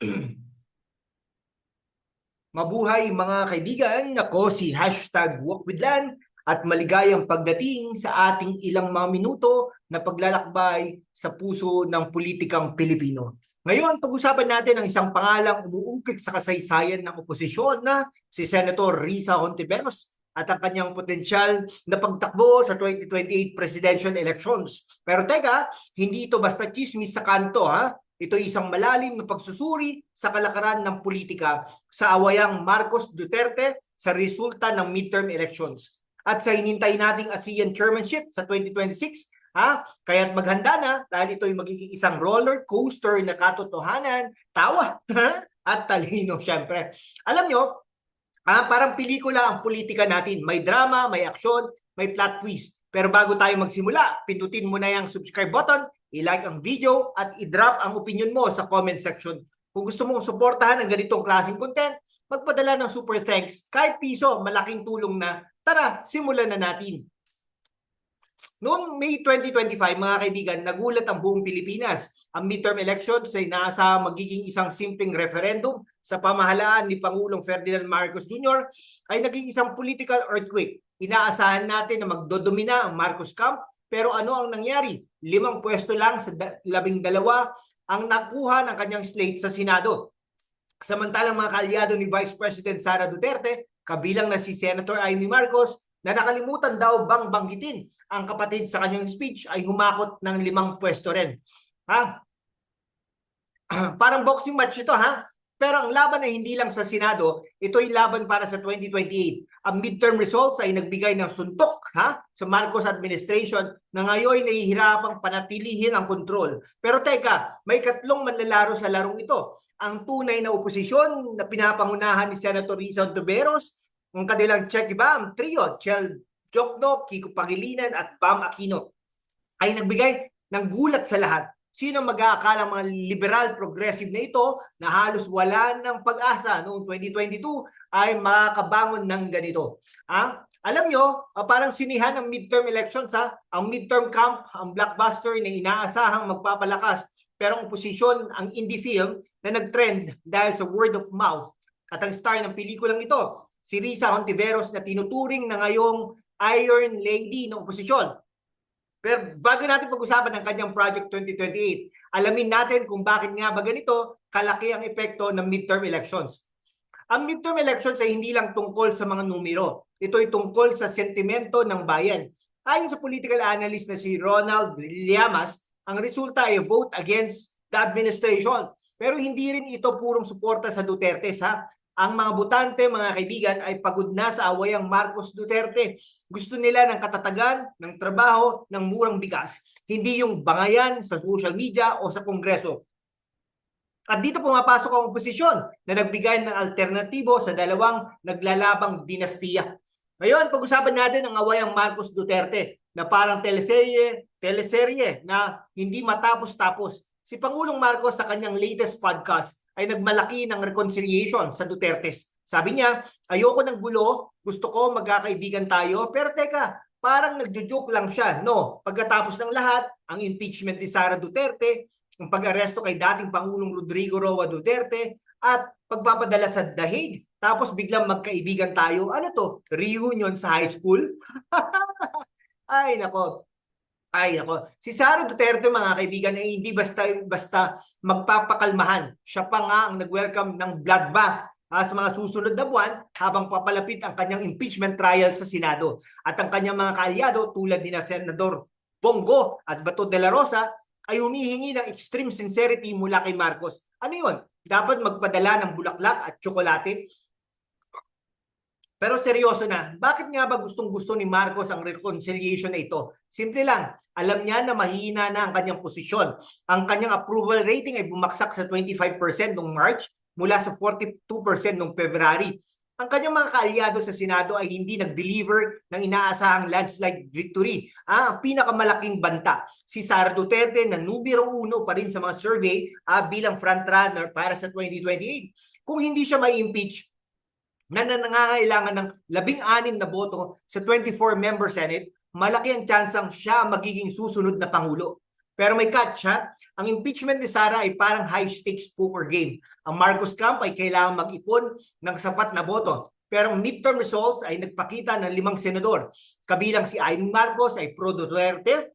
Mabuhay mga kaibigan, ako si hashtag walkwithlan at maligayang pagdating sa ating ilang mga minuto na paglalakbay sa puso ng politikang Pilipino. Ngayon, pag-usapan natin ang isang pangalang umuungkit sa kasaysayan ng oposisyon na si Senator Risa Hontiveros at ang kanyang potensyal na pagtakbo sa 2028 presidential elections. Pero teka, hindi ito basta chismis sa kanto ha. Ito isang malalim na pagsusuri sa kalakaran ng politika sa awayang Marcos Duterte sa resulta ng midterm elections. At sa hinintay nating ASEAN chairmanship sa 2026, ha? Kaya't maghanda na dahil ito ay magiging isang roller coaster na katotohanan, tawa, at talino syempre. Alam nyo, ah, parang pelikula ang politika natin. May drama, may aksyon, may plot twist. Pero bago tayo magsimula, pindutin mo na yung subscribe button, i-like ang video, at i-drop ang opinion mo sa comment section. Kung gusto mong suportahan ang ganitong klaseng content, magpadala ng super thanks. Kahit piso, malaking tulong na. Tara, simulan na natin. Noong May 2025, mga kaibigan, nagulat ang buong Pilipinas. Ang midterm elections ay nasa magiging isang simpleng referendum sa pamahalaan ni Pangulong Ferdinand Marcos Jr. ay naging isang political earthquake. Inaasahan natin na magdodomina ang Marcos camp pero ano ang nangyari? Limang pwesto lang sa labing dalawa ang nakuha ng kanyang slate sa Senado. Samantalang mga kaalyado ni Vice President Sara Duterte, kabilang na si Senator Amy Marcos, na nakalimutan daw bang banggitin ang kapatid sa kanyang speech ay humakot ng limang pwesto rin. Ha? Parang boxing match ito ha? Pero ang laban ay hindi lang sa Senado, ito ay laban para sa 2028. Ang midterm results ay nagbigay ng suntok ha, sa Marcos administration na ngayon ay hirapang panatilihin ang kontrol. Pero teka, may katlong manlalaro sa larong ito. Ang tunay na oposisyon na pinapangunahan ni Senator Risa Ontiveros, ang kanilang check iba, ang trio, Chel Jokno, Kiko Pangilinan at Bam Aquino ay nagbigay ng gulat sa lahat. Sino mag-aakala mga liberal progressive na ito na halos wala ng pag-asa noong 2022 ay makakabangon ng ganito. Ah, alam nyo, ah, parang sinihan ang midterm elections ha. Ang midterm camp, ang blockbuster na inaasahang magpapalakas. Pero ang oposisyon, ang indie film na nag-trend dahil sa word of mouth. At ang star ng pelikulang ito, si Risa Hontiveros na tinuturing na ngayong Iron Lady ng oposisyon. Pero bago natin pag-usapan ang kanyang Project 2028, alamin natin kung bakit nga ba ganito kalaki ang epekto ng midterm elections. Ang midterm elections ay hindi lang tungkol sa mga numero. Ito ay tungkol sa sentimento ng bayan. Ayon sa political analyst na si Ronald Llamas, ang resulta ay vote against the administration. Pero hindi rin ito purong suporta sa Duterte ha. Ang mga butante, mga kaibigan, ay pagod na sa awayang Marcos Duterte. Gusto nila ng katatagan, ng trabaho, ng murang bigas. Hindi yung bangayan sa social media o sa kongreso. At dito pumapasok ang oposisyon na nagbigay ng alternatibo sa dalawang naglalabang dinastiya. Ngayon, pag-usapan natin ang awayang Marcos Duterte na parang teleserye, teleserye na hindi matapos-tapos. Si Pangulong Marcos sa kanyang latest podcast ay nagmalaki ng reconciliation sa Dutertes. Sabi niya, ayoko ng gulo, gusto ko magkakaibigan tayo, pero teka, parang nagjo-joke lang siya. No, pagkatapos ng lahat, ang impeachment ni Sara Duterte, ang pag-aresto kay dating Pangulong Rodrigo Roa Duterte, at pagpapadala sa dahig, tapos biglang magkaibigan tayo. Ano to? Reunion sa high school? Ay, nako. Ay, nako. Si Sara Duterte, mga kaibigan, ay hindi basta, basta magpapakalmahan. Siya pa nga ang nag-welcome ng bloodbath ah, sa mga susunod na buwan habang papalapit ang kanyang impeachment trial sa Senado. At ang kanyang mga kaalyado tulad ni na Senador Bongo at Bato de la Rosa ay humihingi ng extreme sincerity mula kay Marcos. Ano yun? Dapat magpadala ng bulaklak at tsokolate pero seryoso na, bakit nga ba gustong gusto ni Marcos ang reconciliation na ito? Simple lang, alam niya na mahina na ang kanyang posisyon. Ang kanyang approval rating ay bumaksak sa 25% noong March mula sa 42% noong February. Ang kanyang mga kaalyado sa Senado ay hindi nag-deliver ng inaasahang landslide victory. Ah, ang pinakamalaking banta, si Sara Duterte na numero uno pa rin sa mga survey ah, bilang frontrunner para sa 2028. Kung hindi siya may impeach, na nangangailangan ng labing-anim na boto sa 24-member Senate, malaki ang tsansang siya magiging susunod na Pangulo. Pero may catch ha, ang impeachment ni Sara ay parang high stakes poker game. Ang Marcos camp ay kailangan mag-ipon ng sapat na boto. Pero ang midterm results ay nagpakita ng limang senador. Kabilang si Amy Marcos ay pro Duterte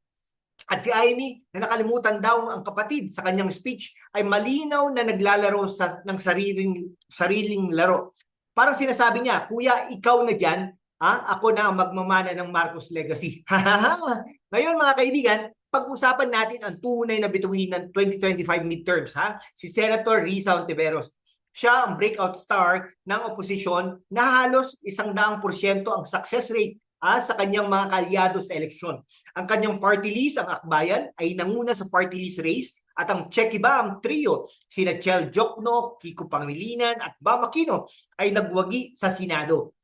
at si Amy na nakalimutan daw ang kapatid sa kanyang speech ay malinaw na naglalaro sa, ng sariling, sariling laro. Parang sinasabi niya, Kuya, ikaw na dyan, ah, ako na ang magmamana ng Marcos legacy. Ngayon mga kaibigan, pag-usapan natin ang tunay na bituin ng 2025 midterms. Ha? Si Senator Risa Ontiveros. Siya ang breakout star ng oposisyon na halos isang daang porsyento ang success rate ah, sa kanyang mga kalyado sa eleksyon. Ang kanyang party list, ang Akbayan, ay nanguna sa party list race at ang Chekiba, ang trio, sina Chel Jokno, Kiko Pangilinan at Bam Aquino ay nagwagi sa Senado.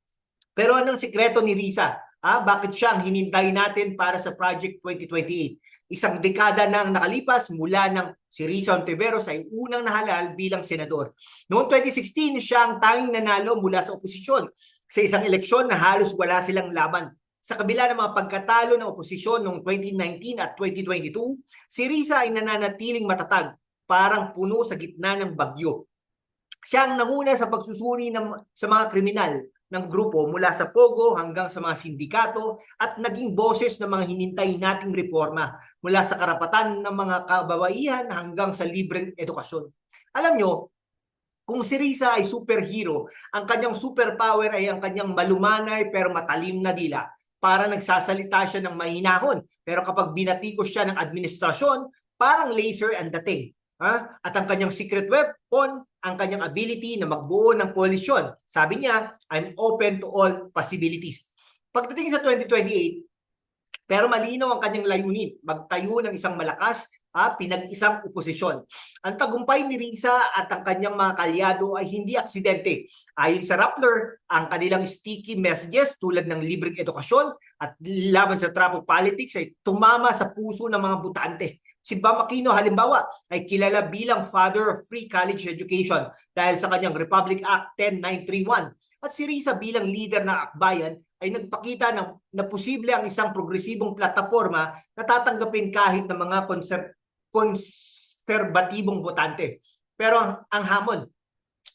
Pero anong sikreto ni Risa? Ah, bakit siya ang hinintay natin para sa Project 2028? Isang dekada nang nakalipas mula nang si Risa Ontiveros ay unang nahalal bilang senador. Noong 2016, siya ang tanging nanalo mula sa oposisyon sa isang eleksyon na halos wala silang laban. Sa kabila ng mga pagkatalo ng oposisyon noong 2019 at 2022, si Risa ay nananatiling matatag, parang puno sa gitna ng bagyo. Siya ang nanguna sa pagsusuri ng, sa mga kriminal ng grupo mula sa Pogo hanggang sa mga sindikato at naging boses ng mga hinintay nating reforma mula sa karapatan ng mga kababaihan hanggang sa libreng edukasyon. Alam nyo, kung si Risa ay superhero, ang kanyang superpower ay ang kanyang malumanay pero matalim na dila para nagsasalita siya ng mahinahon. Pero kapag binatikos siya ng administrasyon, parang laser ang dating. Ha? At ang kanyang secret weapon, ang kanyang ability na magbuo ng koalisyon. Sabi niya, I'm open to all possibilities. Pagdating sa 2028, pero malinaw ang kanyang layunin, magtayo ng isang malakas, ha, pinag-isang oposisyon. Ang tagumpay ni Risa at ang kanyang mga kalyado ay hindi aksidente. Ayon sa Rappler, ang kanilang sticky messages tulad ng libreng edukasyon at laban sa trapo politics ay tumama sa puso ng mga butante. Si Bam Aquino halimbawa ay kilala bilang father of free college education dahil sa kanyang Republic Act 10931 at si Risa bilang leader ng akbayan ay nagpakita ng, na posible ang isang progresibong plataforma na tatanggapin kahit ng mga konser, konserbatibong botante. Pero ang, hamon,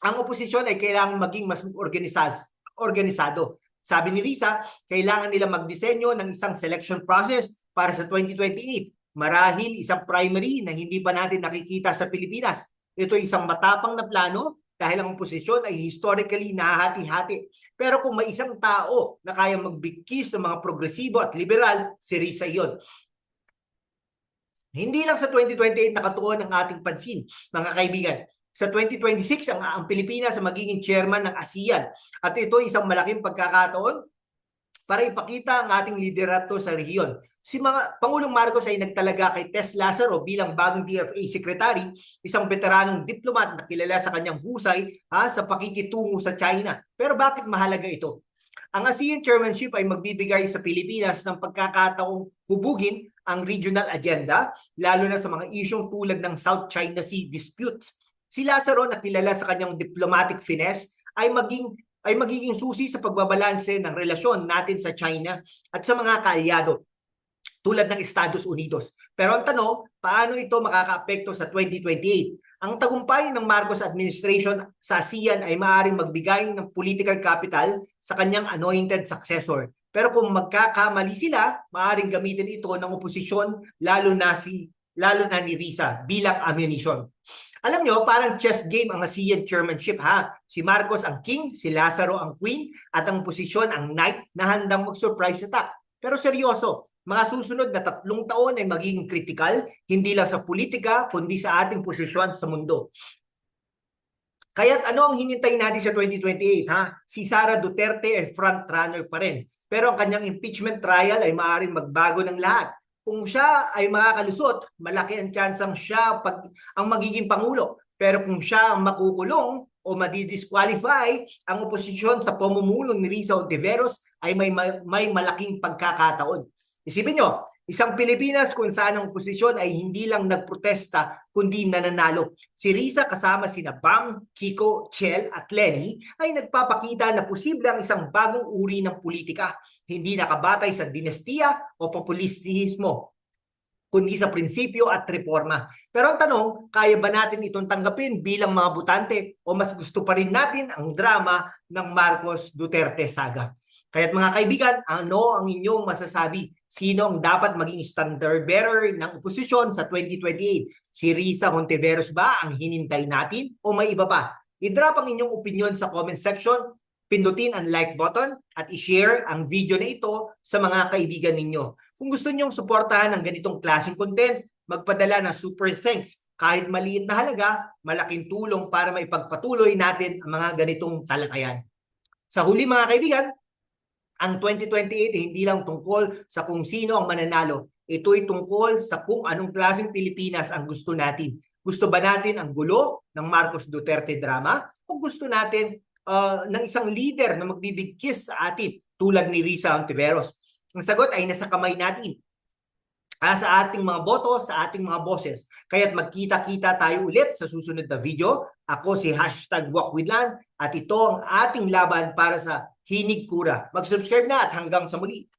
ang oposisyon ay kailangan maging mas organisas, organisado. Sabi ni Risa, kailangan nila magdisenyo ng isang selection process para sa 2028 marahil isang primary na hindi pa natin nakikita sa Pilipinas. Ito ay isang matapang na plano dahil ang posisyon ay historically nahati-hati. Pero kung may isang tao na kaya magbigkis ng mga progresibo at liberal, si Risa yon. Hindi lang sa 2028 nakatuon ang ating pansin, mga kaibigan. Sa 2026, ang, ang Pilipinas ang magiging chairman ng ASEAN. At ito isang malaking pagkakataon para ipakita ang ating liderato sa rehiyon. Si mga Pangulong Marcos ay nagtalaga kay Tess Lazaro bilang bagong DFA Secretary, isang veteranong diplomat na kilala sa kanyang husay ha, sa pakikitungo sa China. Pero bakit mahalaga ito? Ang ASEAN chairmanship ay magbibigay sa Pilipinas ng pagkakataong hubugin ang regional agenda, lalo na sa mga isyong tulad ng South China Sea disputes. Si Lazaro na kilala sa kanyang diplomatic finesse ay maging ay magiging susi sa pagbabalanse ng relasyon natin sa China at sa mga kaalyado tulad ng Estados Unidos. Pero ang tanong, paano ito makakaapekto sa 2028? Ang tagumpay ng Marcos administration sa ASEAN ay maaaring magbigay ng political capital sa kanyang anointed successor. Pero kung magkakamali sila, maaaring gamitin ito ng oposisyon lalo na si lalo na ni Risa bilang ammunition. Alam nyo, parang chess game ang ASEAN chairmanship ha. Si Marcos ang king, si Lazaro ang queen, at ang posisyon ang knight na handang mag-surprise attack. Pero seryoso, mga susunod na tatlong taon ay magiging critical, hindi lang sa politika, kundi sa ating posisyon sa mundo. Kaya ano ang hinintay natin sa 2028 ha? Si Sara Duterte ay front runner pa rin. Pero ang kanyang impeachment trial ay maaaring magbago ng lahat kung siya ay makakalusot, malaki ang tsansang siya pag, ang magiging pangulo. Pero kung siya ang makukulong o madidisqualify, ang oposisyon sa pamumuno ni Risa Ontiveros ay may, may malaking pagkakataon. Isipin nyo, isang Pilipinas kung saan ang oposisyon ay hindi lang nagprotesta kundi nananalo. Si Risa kasama sina Bam, Kiko, Chel at Lenny ay nagpapakita na posible ang isang bagong uri ng politika hindi nakabatay sa dinestiya o populistismo. kundi sa prinsipyo at reforma. Pero ang tanong, kaya ba natin itong tanggapin bilang mga butante o mas gusto pa rin natin ang drama ng Marcos Duterte saga? Kaya't mga kaibigan, ano ang inyong masasabi? Sino ang dapat maging standard bearer ng oposisyon sa 2028? Si Risa Hontiveros ba ang hinintay natin o may iba pa? I-drop ang inyong opinion sa comment section, pindutin ang like button at i-share ang video na ito sa mga kaibigan ninyo. Kung gusto nyong suportahan ang ganitong klaseng content, magpadala ng super thanks. Kahit maliit na halaga, malaking tulong para maipagpatuloy natin ang mga ganitong talakayan. Sa huli mga kaibigan, ang 2028 ay hindi lang tungkol sa kung sino ang mananalo. Ito'y tungkol sa kung anong klaseng Pilipinas ang gusto natin. Gusto ba natin ang gulo ng Marcos Duterte drama o gusto natin uh, ng isang leader na magbibigkis sa atin tulad ni Risa Ontiveros? Ang sagot ay nasa kamay natin. Ah, sa ating mga boto, sa ating mga boses. Kaya't magkita-kita tayo ulit sa susunod na video. Ako si hashtag WalkWithLand at ito ang ating laban para sa Hinig Kura. Mag-subscribe na at hanggang sa muli.